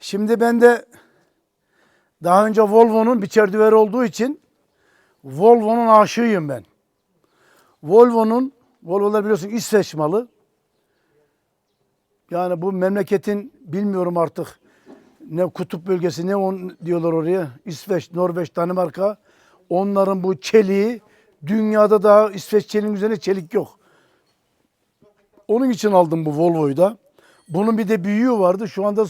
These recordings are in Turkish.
Şimdi ben de daha önce Volvo'nun biçer düveri olduğu için Volvo'nun aşığıyım ben. Volvo'nun, Volvo'lar biliyorsun İsveç malı. Yani bu memleketin bilmiyorum artık ne kutup bölgesi ne on diyorlar oraya. İsveç, Norveç, Danimarka. Onların bu çeliği dünyada daha İsveç çeliğinin üzerine çelik yok. Onun için aldım bu Volvo'yu da. Bunun bir de büyüğü vardı. Şu anda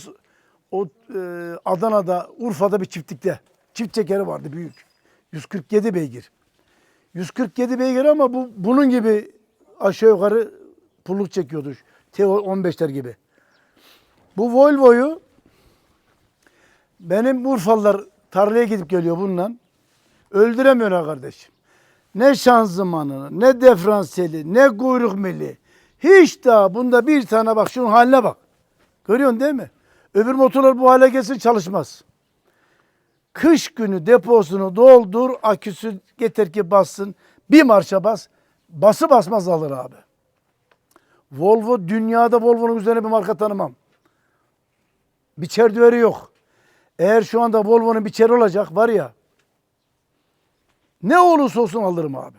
o e, Adana'da, Urfa'da bir çiftlikte. Çift çekeri vardı büyük. 147 beygir. 147 beygir ama bu bunun gibi aşağı yukarı pulluk çekiyordu. T15'ler gibi. Bu Volvo'yu benim Urfalılar tarlaya gidip geliyor bununla. Öldüremiyor ha kardeşim. Ne şanzımanı, ne diferansiyeli, ne kuyruk mili. Hiç daha bunda bir tane bak şunun haline bak. Görüyorsun değil mi? Öbür motorlar bu hale gelsin çalışmaz. Kış günü deposunu doldur, aküsü getir ki bassın. Bir marşa bas. Bası basmaz alır abi. Volvo dünyada Volvo'nun üzerine bir marka tanımam. Biçer düveri yok. Eğer şu anda Volvo'nun biçeri olacak var ya ne olursa olsun alırım abi.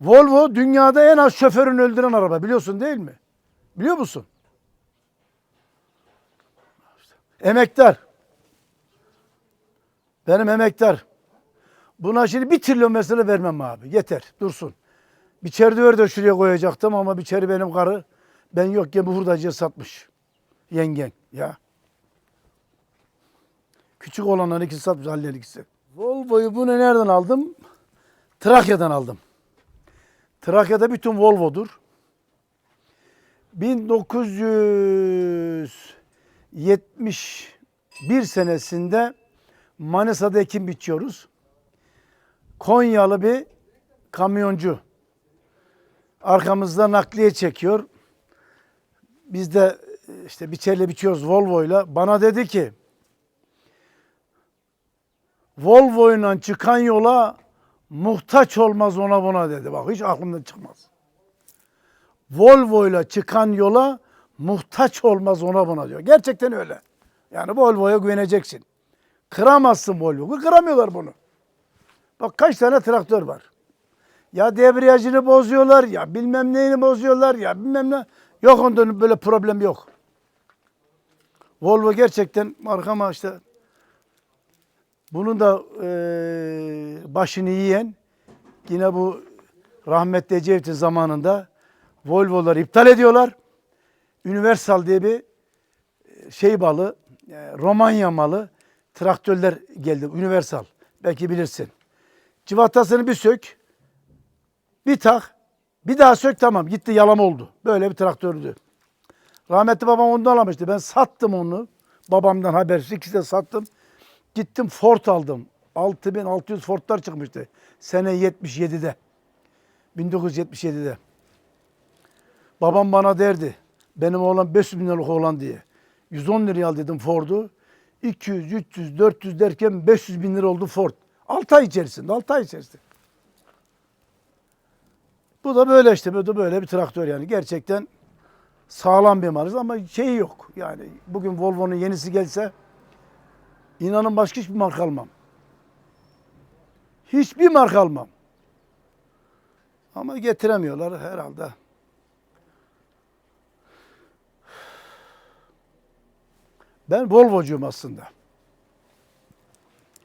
Volvo dünyada en az şoförünü öldüren araba biliyorsun değil mi? Biliyor musun? Emektar. Benim emektar. Buna şimdi bir trilyon mesele vermem abi. Yeter. Dursun. Bir çerdöver de şuraya koyacaktım ama bir çeri benim karı ben yokken bu hurdacıya satmış. Yengen ya. Küçük olanların ikisi satmış Halil'in ikisi. Volvo'yu bunu nereden aldım? Trakya'dan aldım. Trakya'da bütün Volvo'dur. 1971 senesinde Manisa'da ekim biçiyoruz. Konyalı bir kamyoncu arkamızda nakliye çekiyor. Biz de e, işte biçerle biçiyoruz Volvo'yla. Bana dedi ki Volvo'yla çıkan yola muhtaç olmaz ona buna dedi. Bak hiç aklımdan çıkmaz. Volvo'yla çıkan yola muhtaç olmaz ona buna diyor. Gerçekten öyle. Yani Volvo'ya güveneceksin. Kıramazsın Volvo'yu. Kıramıyorlar bunu. Bak kaç tane traktör var. Ya debriyajını bozuyorlar ya bilmem neyini bozuyorlar ya bilmem ne. Yok onda böyle problem yok. Volvo gerçekten markama işte bunun da eee, başını yiyen yine bu rahmetli Ecevit'in zamanında Volvo'ları iptal ediyorlar. Universal diye bir e, şey balı, e, Romanya malı traktörler geldi. Universal. Belki bilirsin. Civatasını bir sök, bir tak, bir daha sök tamam gitti yalan oldu. Böyle bir traktördü. Rahmetli babam ondan almıştı. Ben sattım onu. Babamdan habersiz ikisi de sattım. Gittim Ford aldım. 6600 Ford'lar çıkmıştı. Sene 77'de. 1977'de. Babam bana derdi. Benim oğlan 500 bin liralık oğlan diye. 110 liraya al dedim Ford'u. 200, 300, 400 derken 500 bin lira oldu Ford. 6 ay içerisinde, 6 ay içerisinde. Bu da böyle işte, bu da böyle bir traktör yani. Gerçekten sağlam bir malız ama şeyi yok. Yani bugün Volvo'nun yenisi gelse inanın başka hiçbir marka almam. Hiçbir marka almam. Ama getiremiyorlar herhalde. Ben Volvo'cuyum aslında.